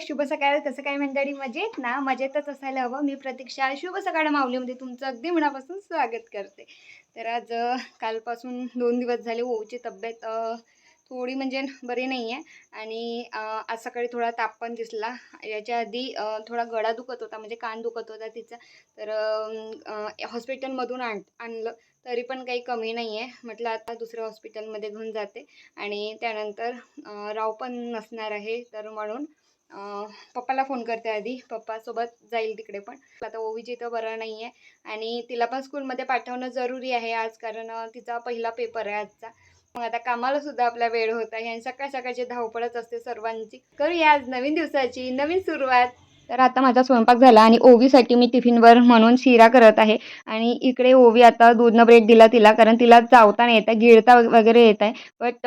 शुभ सकाळ कसं काय मंडळी? मजेत ना? मजेतच असायला हवं. मी प्रतीक्षा शुभ सकाळ माऊलीमध्ये तुमचं अगदी मनापासून स्वागत करते. तर आज कालपासून दोन दिवस झाले ओऊची तब्येत थोडी म्हणजे बरी नाही आहे आणि आज सकाळी थोडा ताप पण दिसला. याच्या आधी थोडा गळा दुखत होता म्हणजे कान दुखत होता तिचा. तर हॉस्पिटलमधून आण आणलं. तरी पण काही कमी नाही आहे म्हटलं आता दुसऱ्या हॉस्पिटलमध्ये घेऊन जाते. आणि त्यानंतर राव पण नसणार आहे. तर म्हणून पप्पाला फोन करते आधी. पप्पासोबत जाईल तिकडे पण. आता ओवीची इथं बरं नाही आहे आणि तिला पण स्कूलमध्ये पाठवणं जरुरी आहे आज कारण तिचा पहिला पेपर आहे आजचा. मग आता कामाला सुद्धा आपला वेळ होत आहे आणि सकाळ सकाळची धावपळच असते सर्वांची. करूया आज नवीन दिवसाची नवीन सुरुवात. तर आता माझा स्वयंपाक झाला आणि ओवीसाठी मी टिफिनवर म्हणून शिरा करत आहे. आणि इकडे ओवी आता दूधनं ब्रेड दिला तिला कारण तिला चावता नाही येत आहे गिळता वगैरे येत आहे. बट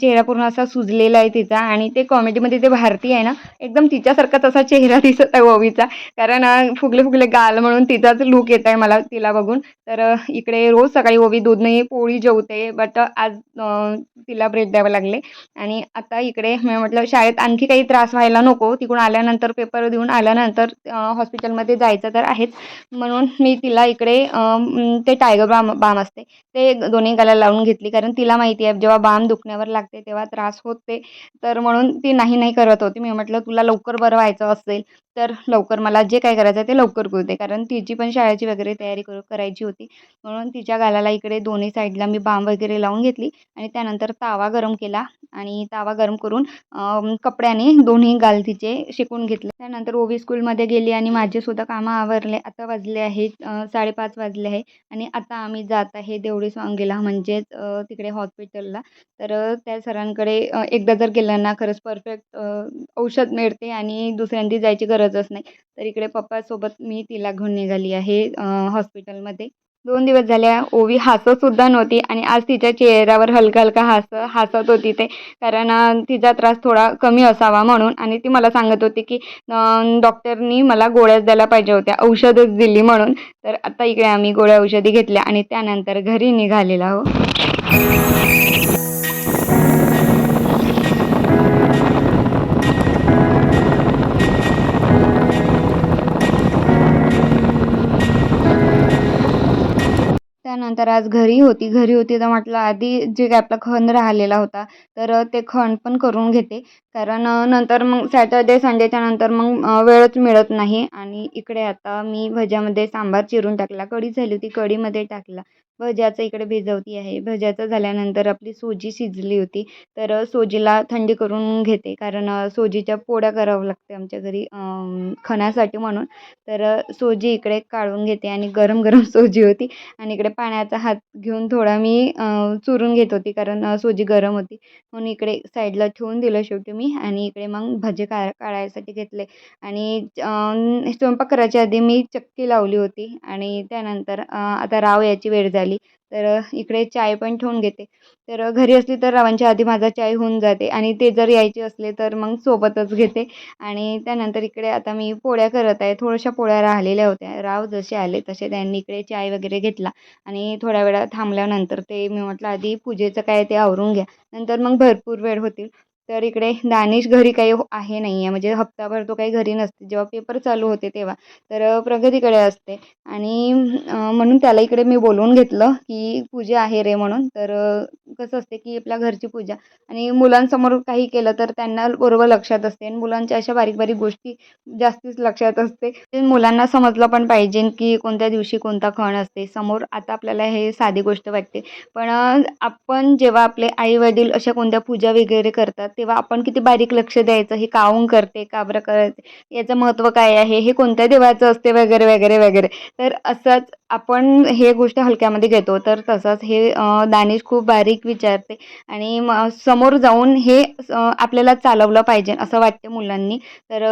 चेहरा पूर्ण असा सुजलेला आहे तिचा आणि ते कॉमेडीमध्ये ते भारती आहे ना एकदम तिच्यासारखाच असा चेहरा दिसत आहे ओवीचा. कारण फुगले फुगले गाल म्हणून तिचाच लूक येत आहे मला तिला बघून. तर इकडे रोज सकाळी ओवी दूधने पोळी जेवते बट आज तिला ब्रेड द्यावे लागले. आणि आता इकडे म्हटलं शाळेत आणखी काही त्रास व्हायला नको. तिकडून आल्यानंतर पेपर देऊन आल्यानंतर हॉस्पिटलमध्ये जायचं तर आहेच. म्हणून मी तिला इकडे ते टायगर बाम बाम असते ते दोन्ही गाला लावून घेतली. कारण तिला माहिती आहे जेव्हा बाम दुखण्यावर लागते तेव्हा त्रास होते. तर म्हणून ती नाही नाही करत होती. मी म्हटलं तुला लवकर बरं व्हायचं असेल तर लवकर मला जे काय करायचं आहे ते लवकर करू दे. कारण तिची पण शाळेची वगैरे तयारी करू करायची होती. म्हणून तिच्या गालाला इकडे दोन्ही साईडला मी बाम वगैरे लावून घेतली आणि त्यानंतर तावा गरम केला आणि तावा गरम करून कपड्याने दोन्ही गाल तिचे शेकून घेतले. त्यानंतर ओवी स्कूलमध्ये गेली आणि माझेसुद्धा कामं आवरले. आता वाजले आहेत साडेपाच वाजले आहे आणि आता आम्ही जात आहे देवडी स्वांगीला म्हणजेच तिकडे हॉस्पिटलला. तर त्या सरांकडे एकदा जर गेलं ना खरंच परफेक्ट औषध मिळते आणि दुसऱ्यांदी जायची गरजच नाही. तर इकडे पप्पासोबत मी तिला घेऊन निघाली आहे हॉस्पिटलमध्ये. दोन दिवस झाल्या ओवी हसतसुद्धा नव्हती आणि आज तिच्या चेहऱ्यावर हलका हलका हस हसत होती ते. कारण तिचा त्रास थोडा कमी असावा म्हणून आणि ती मला सांगत होती की डॉक्टरनी मला गोळ्याच द्यायला पाहिजे होत्या औषधच दिली म्हणून. तर आता इकडे आम्ही गोळ्या औषधी घेतल्या आणि त्यानंतर घरी निघालेला हो. त्यानंतर आज घरी होती. घरी होती तर म्हटलं आधी जे काय आपला खण राहिलेला होता तर ते खण पण करून घेते. कारण नंतर मग सॅटर्डे संडेच्या नंतर मग वेळच मिळत नाही. आणि इकडे आता मी भज्यामध्ये सांबार चिरून टाकला. कढी झाली होती. कढीमध्ये टाकला. भज्याचं इकडे भिजवती आहे. भज्याचं झाल्यानंतर आपली सोजी शिजली होती. तर सोजीला थंडी करून घेते. कारण सोजीच्या पोळ्या करावं लागते आमच्या घरी खणासाठी म्हणून. तर सोजी इकडे काढून घेते आणि गरम गरम सोजी होती. आणि इकडे पाण्याचा हात घेऊन थोडा मी चुरून घेत होती. कारण सोजी गरम होती. म्हणून इकडे साईडला ठेवून दिलं शेवटी मी. आणि इकडे मग भजे का काढायसाठी घेतले. आणि स्वयंपाक करायच्या आधी मी चक्की लावली होती. आणि त्यानंतर आता राव याची वेळ झाली. तर इकडे चाय पण ठेवून घेते. तर घरी असली तर रावांच्या आधी माझा चाय होऊन जाते आणि ते जर यायचे असले तर मग सोबतच घेते. आणि त्यानंतर इकडे आता मी पोळ्या करत आहे. थोड्याशा पोळ्या राहिलेल्या होत्या. राव जसे आले तसे त्यांनी इकडे चाय वगैरे घेतला. आणि थोड्या वेळा थांबल्यानंतर ते मी म्हटलं आधी पूजेचं काय ते आवरून घ्या. नंतर मग भरपूर वेळ होतील. तर इकडे दानिश घरी काही हो- आहे नाही आहे म्हणजे हप्ताभर तो काही घरी नसते. जेव्हा पेपर चालू होते तेव्हा. तर प्रगतीकडे असते. आणि म्हणून त्याला इकडे मी बोलवून घेतलं की पूजा आहे रे म्हणून. तर कसं असते की आपल्या घरची पूजा आणि मुलांसमोर काही केलं तर त्यांना बरोबर लक्षात असते आणि मुलांच्या अशा बारीक बारीक गोष्टी जास्तीच लक्षात असते. मुलांना समजलं पण पाहिजे की कोणत्या दिवशी कोणता खण असते. समोर आता आपल्याला हे साधी गोष्ट वाटते. पण आपण जेव्हा आपले आई वडील अशा कोणत्या पूजा वगैरे करतात तेव्हा आपण किती बारीक लक्ष द्यायचं हे काऊन करते का बरं करते याचं महत्त्व काय आहे हे कोणत्या देवाचं असते वगैरे वगैरे वगैरे. तर असंच आपण हे गोष्ट हलक्यामध्ये घेतो. तर तसंच हे दानेश दानिश खूप बारीक विचारते. आणि म समोर जाऊन हे आपल्याला चालवलं पाहिजे असं वाटते मुलांनी. तर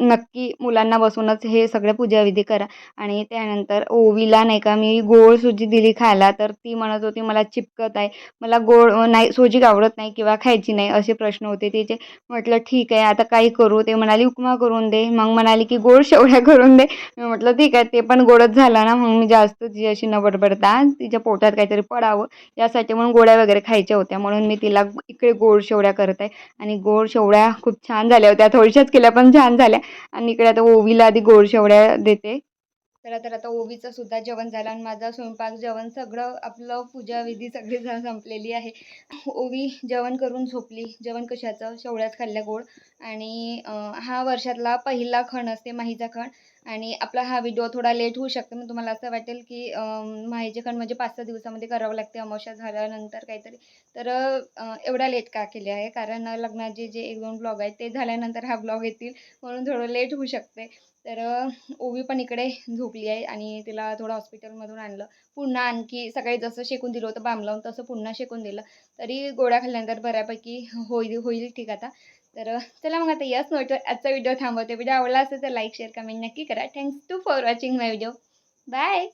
नक्की मुलांना बसूनच हे सगळे पूजाविधी करा. आणि त्यानंतर ओवीला नाही का मी गोड सुजी दिली खायला तर ती म्हणत होती मला चिपकत आहे. मला गोड नाही सोजी आवडत नाही किंवा खायची नाही असे प्रश्न होते तिचे. म्हटलं ठीक आहे आता काही करू. ते म्हणाली उपमा करून दे. मग म्हणाली की गोड शेवड्या करून दे. मी म्हटलं ठीक आहे ते पण गोडच झालं ना मग मी जास्त तिची अशी न बडबडता तिच्या पोटात काहीतरी पडावं. यासाठी म्हणून गोळ्या वगैरे खायच्या होत्या. म्हणून मी तिला इकडे गोड शेवड्या करत आहे. आणि गोड शेवड्या खूप छान झाल्या होत्या. थोडशाच केल्या पण छान झाल्या. आणि इकडे आता ओवीला आधी गोड शेवड्या देते. तर तर आता ओवीचं सुद्धा जेवण झालं आणि माझं स्वयंपाक जेवण सगळं आपलं पूजाविधी सगळी संपलेली आहे. ओवी जेवण करून झोपली. जेवण कशाचं? शेवळ्याच खाल्ल्या गोड. आणि हा वर्षातला पहिला खण असते माहीचा खण. आणि आपला हा व्हिडिओ थोडा लेट होऊ शकतो. मग तुम्हाला असं वाटेल की अं, माहीचे म्हणजे पाच सहा दिवसामध्ये करावं लागते. अमावस्या झाल्यानंतर काहीतरी. तर एवढा लेट का केले आहे? कारण लग्नाचे जे एक दोन ब्लॉग आहेत ते झाल्यानंतर हा ब्लॉग येतील. म्हणून थोडं लेट होऊ शकते. तर ओवी पण इकडे झोपली आहे आणि तिला थोडं हॉस्पिटलमधून आणलं. पुन्हा आणखी सकाळी जसं शेकून दिलं होतं बाम लावून तसं पुन्हा शेकून दिलं. तरी गोळ्या खाल्ल्यानंतर बऱ्यापैकी होईल होईल ठीक आता. तर चला मग आता यस नोटवर आजचा व्हिडिओ थांबवते. व्हिडिओ आवडला असेल तर लाईक शेअर कमेंट नक्की करा. Thanks to for watching my video bye